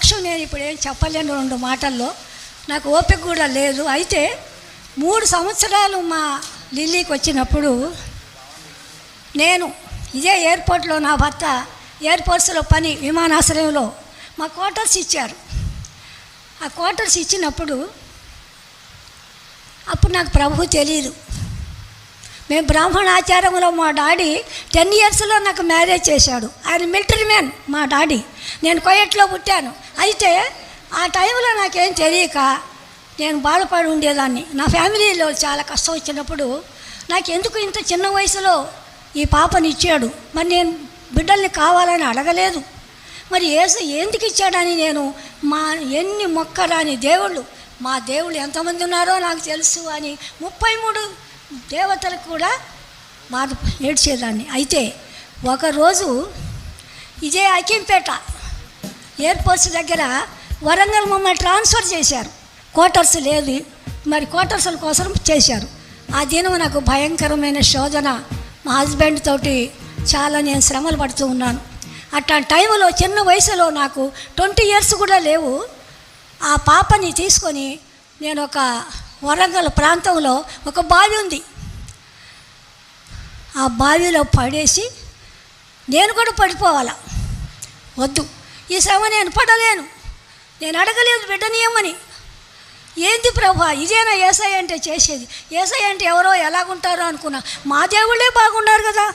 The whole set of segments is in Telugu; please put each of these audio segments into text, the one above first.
సాక్ష్యం నేను ఇప్పుడు ఏం చెప్పలేను రెండు మాటల్లో. నాకు ఓపిక కూడా లేదు. అయితే మూడు సంవత్సరాలు మా ఢిల్లీకి వచ్చినప్పుడు నేను ఇదే ఎయిర్పోర్ట్లో నా భర్త ఎయిర్పోర్ట్స్లో పని విమానాశ్రయంలో మా క్వార్టర్స్ ఇచ్చారు. ఆ క్వార్టర్స్ ఇచ్చినప్పుడు అప్పుడు నాకు ప్రభు తెలియదు మేము బ్రాహ్మణ ఆచారంలో మా డాడీ టెన్ ఇయర్స్లో నాకు మ్యారేజ్ చేశాడు. ఆయన మిలిటరీ మ్యాన్ మా డాడీ. నేను కొయ్యట్లో పుట్టాను. అయితే ఆ టైంలో నాకేం తెలియక నేను బాధపడి ఉండేదాన్ని. నా ఫ్యామిలీలో చాలా కష్టం వచ్చినప్పుడు నాకు ఎందుకు ఇంత చిన్న వయసులో ఈ పాపని ఇచ్చాడు? మరి నేను బిడ్డల్ని కావాలని అడగలేదు. మరి ఏసు ఎందుకు ఇచ్చాడని నేను మా ఎన్ని మొక్కరాని దేవుళ్ళు మా దేవుళ్ళు ఎంతమంది ఉన్నారో నాకు తెలుసు అని ముప్పై మూడు దేవతలకు కూడా బాధ ఏడ్చేదాన్ని. అయితే ఒకరోజు ఇదే అకింపేట ఎయిర్పోర్ట్స్ దగ్గర వరంగల్ మమ్మల్ని ట్రాన్స్ఫర్ చేశారు. క్వార్టర్స్ లేదు మరి క్వార్టర్స్ల కోసం చేశారు. ఆ దినం నాకు భయంకరమైన శోధన మా హస్బెండ్ తోటి చాలా నేను శ్రమలు పడుతూ ఉన్నాను. అట్లా టైంలో చిన్న వయసులో నాకు ట్వంటీ ఇయర్స్ కూడా లేవు. ఆ పాపని తీసుకొని నేను ఒక వరంగల్ ప్రాంతంలో ఒక బావి ఉంది. ఆ బావిలో పడేసి నేను కూడా పడిపోవాలా? వద్దు. ఈ శ్రమ నేను పడలేను. నేను అడగలేదు బిడ్డనీయమని ఏంది ప్రభా? ఇదేనా ఏసఐ అంటే చేసేది? ఏసఐ అంటే ఎవరో ఎలాగుంటారో అనుకున్నా. మా దేవుళ్ళే బాగున్నారు కదా.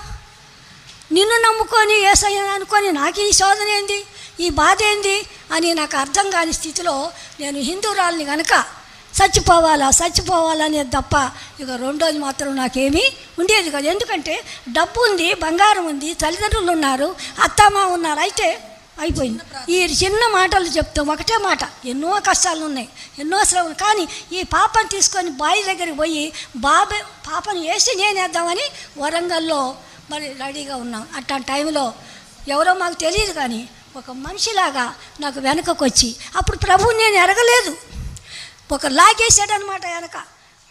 నిన్ను నమ్ముకొని ఏసఐ అనుకొని నాకు ఈ శోధన ఏంది? ఈ బాధ ఏంది? అని నాకు అర్థం కాని స్థితిలో నేను హిందూరాల్ని కనుక చచ్చిపోవాలా చచ్చిపోవాలా అనేది తప్ప ఇక రెండోది మాత్రం నాకేమీ ఉండేది కాదు. ఎందుకంటే డబ్బు ఉంది బంగారం ఉంది తల్లిదండ్రులు ఉన్నారు అత్తమ్మ ఉన్నారు. అయితే అయిపోయింది. ఈ చిన్న మాటలు చెప్తాం ఒకటే మాట ఎన్నో కష్టాలు ఉన్నాయి ఎన్నో శ్రమలు. కానీ ఈ పాపని తీసుకొని బావి దగ్గరికి పోయి బాబే పాపను వేసి నేనేద్దామని వరంగల్లో మరి రెడీగా ఉన్నాం. అట్లాంటి టైంలో ఎవరో మాకు తెలియదు కానీ ఒక మనిషిలాగా నాకు వెనకకు వచ్చి అప్పుడు ప్రభువు నేను ఎరగలేదు. ఒక లాగేసాడనమాట వెనక.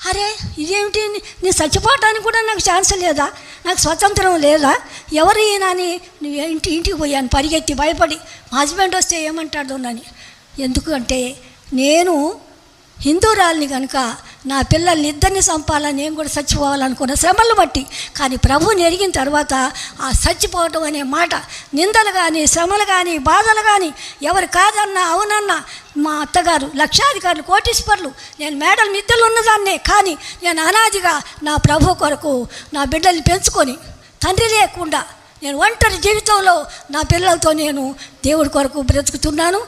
అరే ఇదేమిటి? నీ చచ్చిపోవటానికి కూడా నాకు ఛాన్స్ లేదా? నాకు స్వతంత్రం లేదా? ఎవరు అని నువ్వు ఇంటి ఇంటికి పోయాను పరిగెత్తి భయపడి. మా హస్బెండ్ వస్తే ఏమంటాడు నని ఎందుకంటే నేను హిందూరాల్ని కనుక నా పిల్లల్ని ఇద్దరిని చంపాలని నేను కూడా చచ్చిపోవాలనుకున్న శ్రమలు బట్టి. కానీ ప్రభువుని ఎరిగిన తర్వాత ఆ చచ్చిపోవటం అనే మాట నిందలు కానీ శ్రమలు కానీ బాధలు కానీ ఎవరు కాదన్నా అవునన్నా మా అత్తగారు లక్షాధికారులు కోటీశ్వర్లు నేను మేడల మిద్దెలు ఉన్నదాన్నే. కానీ నేను అనాదిగా నా ప్రభు కొరకు నా బిడ్డల్ని పెంచుకొని తండ్రి లేకుండా నేను ఒంటరి జీవితంలో నా పిల్లలతో నేను దేవుడి కొరకు బ్రతుకుతున్నాను.